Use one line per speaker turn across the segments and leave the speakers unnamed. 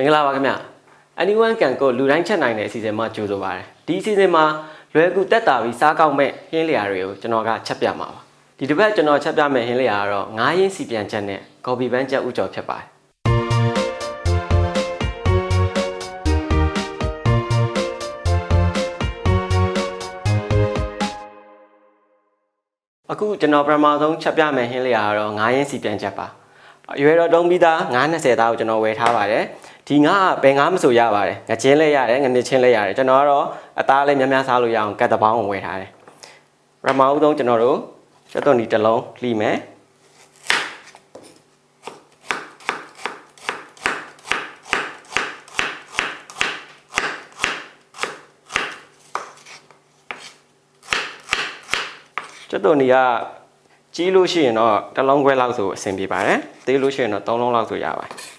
မင်္ဂလာပါခင်ဗျ anyone can go လူတိုင်းချက်နိုင်တဲ့အစီအစဉ်မှာကြိုဆိုပါရစေဒီအစီအစဉ်မှာလွယ်ကူတက်တာပြီးစားကောက်မဲ့ဟင်းလျာတွေကိုကျွန်တော်ကချက်ပြမှာပါဒီတစ်ပတ်ကျွန်တော်ချက်ပြမဲ့ဟင်းလျာကတော့ငါးရင်းစီပြန်ချက်နဲ့ကော်ပီပန်းချက်ဥကြော်ဖြစ်ပါတယ်အခုကျွန်တော်ပထမဆုံးချက်ပြမဲ့ဟင်းလျာကတော့ငါးရင်းစီပြန်ချက်ပါအရွယ်တော်တုံးပြီးသား920သားကိုကျွန်တော်ဝယ်ထားပါတယ် ဒီငါကဘယ်ငါမဆိုရပါတယ်ငချင်းလည်းရတယ်ငနစ်ချင်းလည်းရတယ်ကျွန်တော်ကတော့အသားလည်းများများစားလို့ရအောင်ကတ်တပေါင်းကိုဝယ်ထားတယ်ပထမဦးဆုံးကျွန်တော်တို့ချက်သွန်ဒီတစ်လုံးလှီမယ်ချက်သွန်ဒီကကြီးလို့ရှိရင်တော့တစ်လုံးခွဲလောက်ဆိုအဆင်ပြေပါတယ်သေးလို့ရှိရင်တော့သုံးလုံးလောက်ဆိုရပါတယ်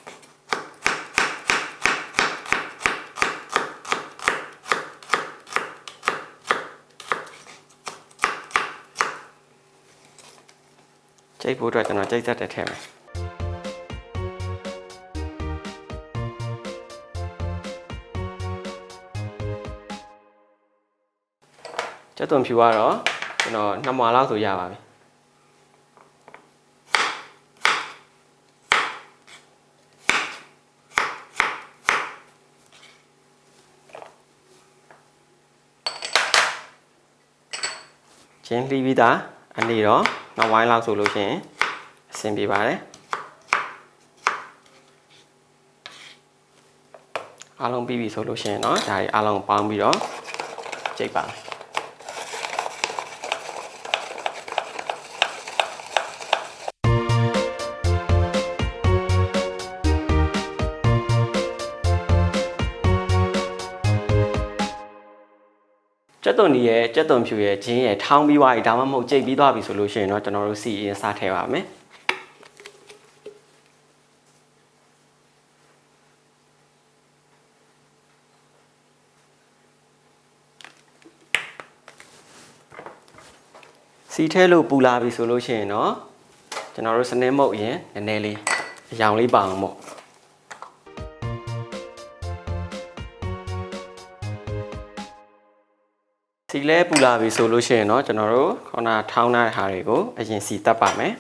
ကြိတ်ဖို့အတွက်ကျွန်တော်ကြိတ်ဆက်တက်ထည့်မယ်ကျက်သွန်ဖြူကတော့ကျွန်တော်နှစ်မွာလောက်ဆိုရပါပြီချင်းလှီးပြီးသားအနေတော့နောက် ဝိုင်းလောက်ဆိုလို့ရှိရင်အဆင်ပြေပါတယ်အားလုံးပြီးပြီဆိုလို့ရှိရင်เนาะဒါတွေအားလုံးပေါင်းပြီးတော့ကြိတ်ပါမယ် ကျက်သွန်ဒီရဲ့ကျက်သွန်ဖြူရဲ့ဂျင်းရဲ့ထောင်းပြီးသွားပြီဒါမှမဟုတ်ကြိတ်ပြီးသွားပြီဆိုလို့ရှိရင်တော့ကျွန်တော်တို့စီရင်စားထည့်ပါမယ်စီထဲလို့ပူလာပြီဆိုလို့ရှိရင်တော့ကျွန်တော်တို့စနေမုတ်ရင်နည်းနည်းလေးအရောင်လေးပါအောင်မို့ စီလဲပူလာပြီဆိုလို့ရှိရင်တော့ကျွန်တော်တို့ခုနထောင်းထားတဲ့ဟာတွေကိုအရင်စီတက်ပါမယ်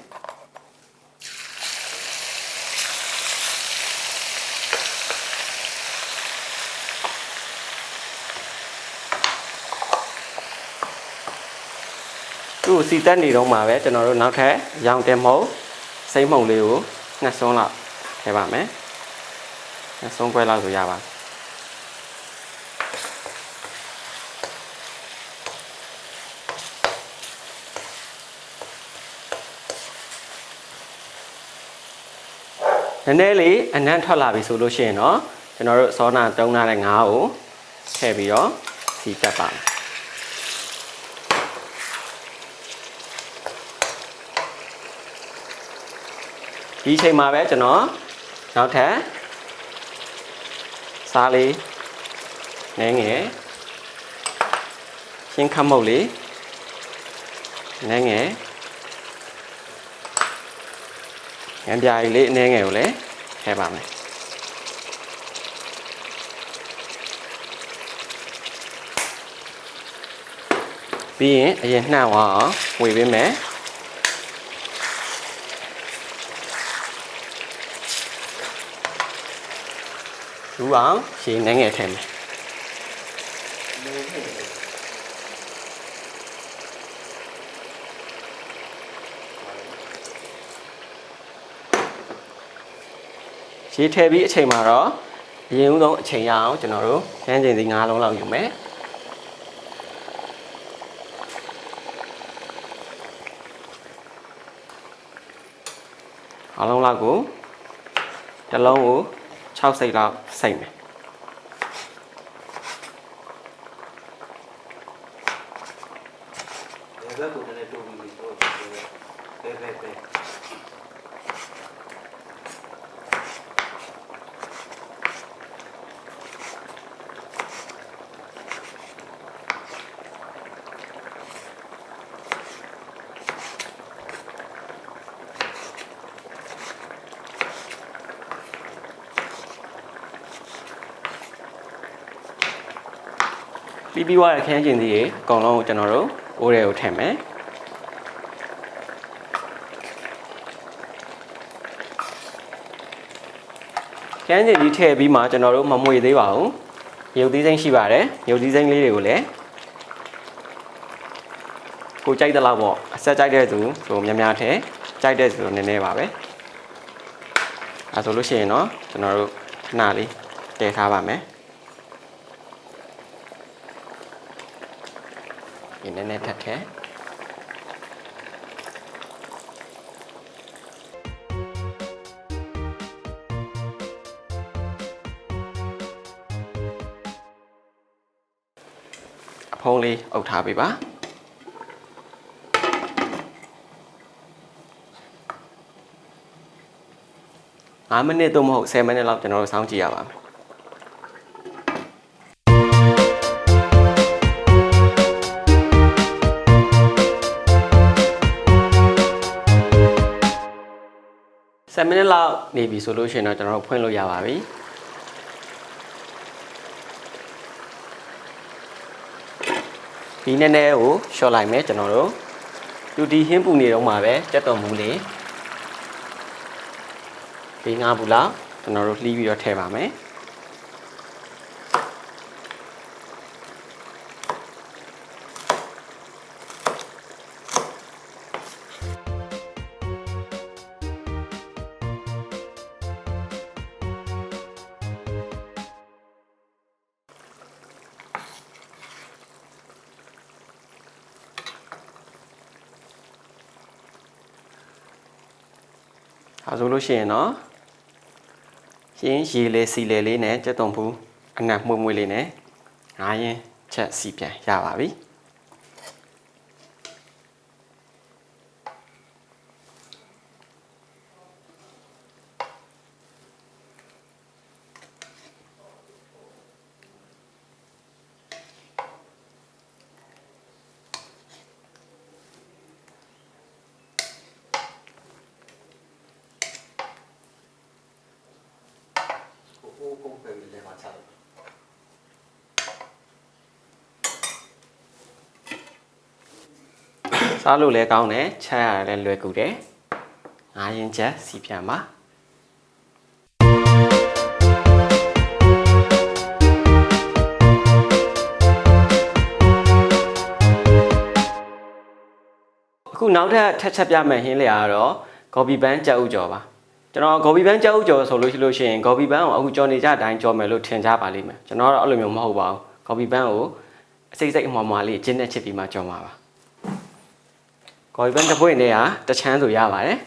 သူ့ကိုစီတက်နေတော့မှာပဲကျွန်တော်တို့နောက်ထပ်ရောင်တင်မုံစိမ့်မုံလေးကိုနှစ်စွန်းလောက်ထည့်ပါမယ်နှစ်စွန်းခွဲလောက်ဆိုရပါ နည်းနည်းလေးအနံ့ထွက်လာပြီဆိုလို့ရှိရင်တော့ကျွန်တော်တို့စောနာတုံးထားတဲ့ငါးကိုထည့်ပြီးတော့စီတက်ပါမယ်ဒီအချိန်မှာပဲကျွန်တော်နောက်ထပ်စားလေးနည်းငယ်ရှင်းခတ်မုတ်လေးနည်းငယ် ငန်းပြားကြီးလေးအနည်းငယ်ကိုလည်းထည့်ပါမယ်ပြီးရင်အရင်နှံ့သွားအောင်ဝေပေးမယ်လူအောင်ရှည်နှဲငယ်ထည့်မယ် ရှည်ထည့်ပြီးအချိန်မှာတော့အရင်ဦးဆုံးအချိန်ရအောင်ကျွန်တော်တို့ခန်းကျင်စီ၅လုံးလောက်ယူမယ်အားလုံးလောက်ကိုတစ်လုံးကို6စိတ်လောက်စိတ်မယ်
ဘယ်ဘက်ကိုလည်းတိုးပြီးဆိုတော့ဘယ်ဘက်ပဲ
စီးပြီးွားတဲ့ခန်းကျင်သီးရေအကုန်လုံးကိုကျွန်တော်တို့အိုးထဲကိုထည့်မယ်ခန်းကျင်သီးထည့်ပြီးမှကျွန်တော်တို့မမွေသေးပါဘူးရုပ်သီးစိမ့်ရှိပါတယ်ရုပ်သီးစိမ့်လေးတွေကိုလည်းကိုကြိုက်တဲ့လောက်ပေါ့အဆက်ကြိုက်တဲ့သူဆိုများများထည့်ကြိုက်တဲ့သူဆိုနည်းနည်းပါပဲအဲဆိုလို့ရှိရင်တော့ကျွန်တော်တို့ခဏလေးတည်ထားပါမယ် နည်းနည်းထက်ထဲအဖုံးလေးအုပ်ထားပေးပါ5မိနစ်သို့မဟုတ်10မိနစ်လောက်ကျွန်တော်တို့စောင့်ကြည့်ရပါမယ် 7မိနစ်လောက်နေပြီဆိုလို့ရှိရင်တော့ကျွန်တော်တို့ဖွင့်လို့ရပါပြီဒီနည်းနည်းကိုရှော့လိုက်မယ်ကျွန်တော်တို့တူတီဟင်းပူနေတော့မှာပဲကြက်တော်မူလေးဒီငါဘူးလားကျွန်တော်တို့လှီးပြီးတော့ထည့်ပါမယ် ဒါဆိုလို့ရှိရင်တော့ရှင်းရေလေစီလေလေးနဲ့ကြက်တုံဖူးအနံ့မှုမွေးလေးနဲ့ငားရင်ချက်စီပြန်ရပါပြီ
ပဲလေမှာချတယ်
စားလို့လည်းကောင်းတယ်ချက်ရတယ်လည်းလွယ်ကူတယ်ငားရင်ချက်စီပြန်ပါအခုနောက်ထပ်ထက်ချက်ပြမယ်ဟင်းလေကတော့ဂေါ်ဘီပန်းကြောက်ဥကျော်ပါ ကျွန်တော်ဂေါ်ဘီပန်းကြောက်ဥကျော်ဆိုလို့ရှိလို့ရှိရင်ဂေါ်ဘီပန်းကိုအခုကြော်နေကြတိုင်းကြော်မယ်လို့ထင်ကြပါလိမ့်မယ်ကျွန်တော်ကတော့အဲ့လိုမျိုးမဟုတ်ပါဘူးဂေါ်ဘီပန်းကိုအစိမ့်စိမ့်အမွားမွားလေးကျင်းနဲ့ချစ်ပြီးမှကြော်မှာပါကော်ရီပန်းတစ်ပွင့်နဲ့ဟာတစ်ချမ်းဆိုရပါတယ်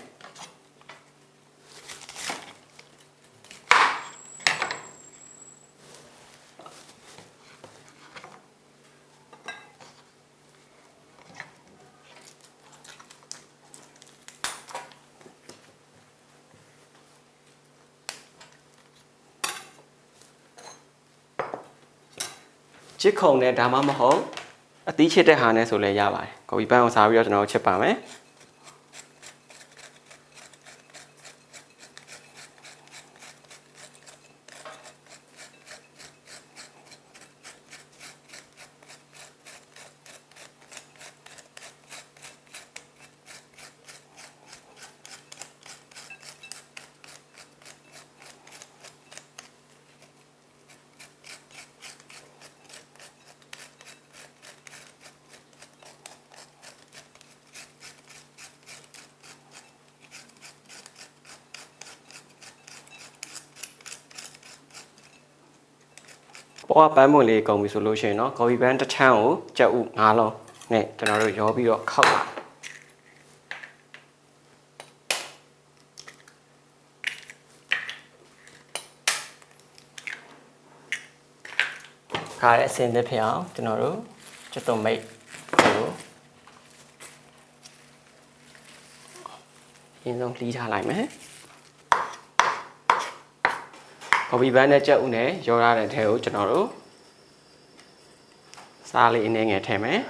ချစ်ခုံနဲ့ဒါမှမဟုတ်အသီးချစ်တဲ့ဟာနဲ့ဆိုလည်းရပါတယ်ကော်ပီပန်းကိုစားပြီးတော့ကျွန်တော်တို့ချစ်ပါမယ် ပေါ်ကပန်းပွင့်လေးကုန်ပြီဆိုလို့ရှိရင်တော့ coffee ပန်းတစ်ချမ်းကိုကြက်ဥ၅လုံးနဲ့ကျွန်တော်တို့ရောပြီးတော့ခောက်ပါခါရအစင်းသစ်ဖြစ်အောင်ကျွန်တော်တို့ကျွတ်တုံမိတ်ကိုအရင်ဆုံးလှီးထားလိုက်မယ် ကော်ပီပန်းနဲ့ကြက်ဥနဲ့ရောရတဲ့ထဲကိုကျွန်တော်တို့စားလေးအနည်းငယ်ထည့်မယ်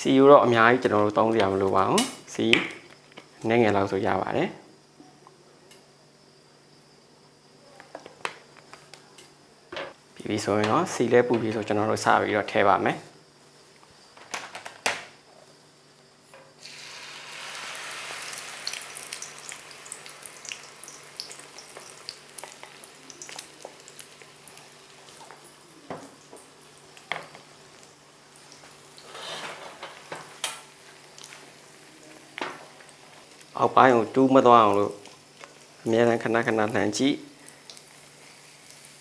စီယူတော့အများကြီးကျွန်တော်တို့သုံးစရာမလိုပါဘူးစီအနည်းငယ်လောက်ဆိုရပါတယ်ပြီးပြီဆိုရင်တော့စီလဲပူပြီဆိုကျွန်တော်တို့စပြီးတော့ထည့်ပါမယ် အောက်ပိုင်းကိုတူးမသွားအောင်လို့အများနဲ့ခဏခဏလှန်ကြည့်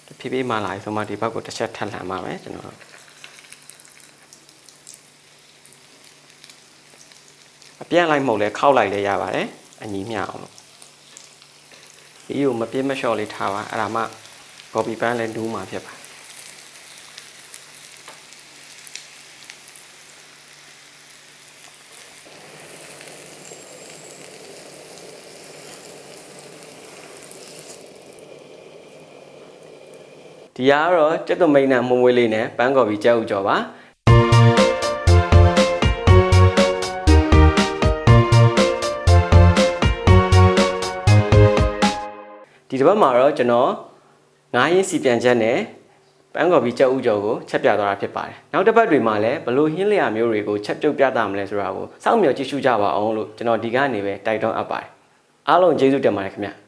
တဖြည်းဖြည်းမှလာပြီဆိုမှဒီဘက်ကိုတစ်ချက်ထပ်လှန်ပါမယ်ကျွန်တော်တို့အပြန့်လိုက်မဟုတ်လဲခောက်လိုက်လဲရပါတယ်အညီမျှအောင်လို့ဒီကိုမပြင်းမလျှော့လေးထားပါအဲ့ဒါမှကော်ပီပန်းလဲနူးမှာဖြစ်ပါ ဒီကတော့ကျက်သွမိန်နဲ့မုံမွေးလေးနဲ့ပန်းကော်ပြီးကြက်ဥကြော်ပါဒီတစ်ပတ်မှာတော့ကျွန်တော်ငားရင်းစီပြန်ချက်နဲ့ပန်းကော်ပြီးကြက်ဥကြော်ကိုချက်ပြသွားတာဖြစ်ပါတယ်နောက်တစ်ပတ်တွေမှာလည်းဘလို့ဟင်းလျာမျိုးတွေကိုချက်ပြုတ်ပြတာမလဲဆိုတာကိုစောင့်မျှော်ကြည့်ရှုကြပါအောင်လို့ကျွန်တော်ဒီကနေ့ပဲတိုက်တွန်းအပ်ပါတယ်အားလုံးကျေးဇူးတင်ပါတယ်ခင်ဗျ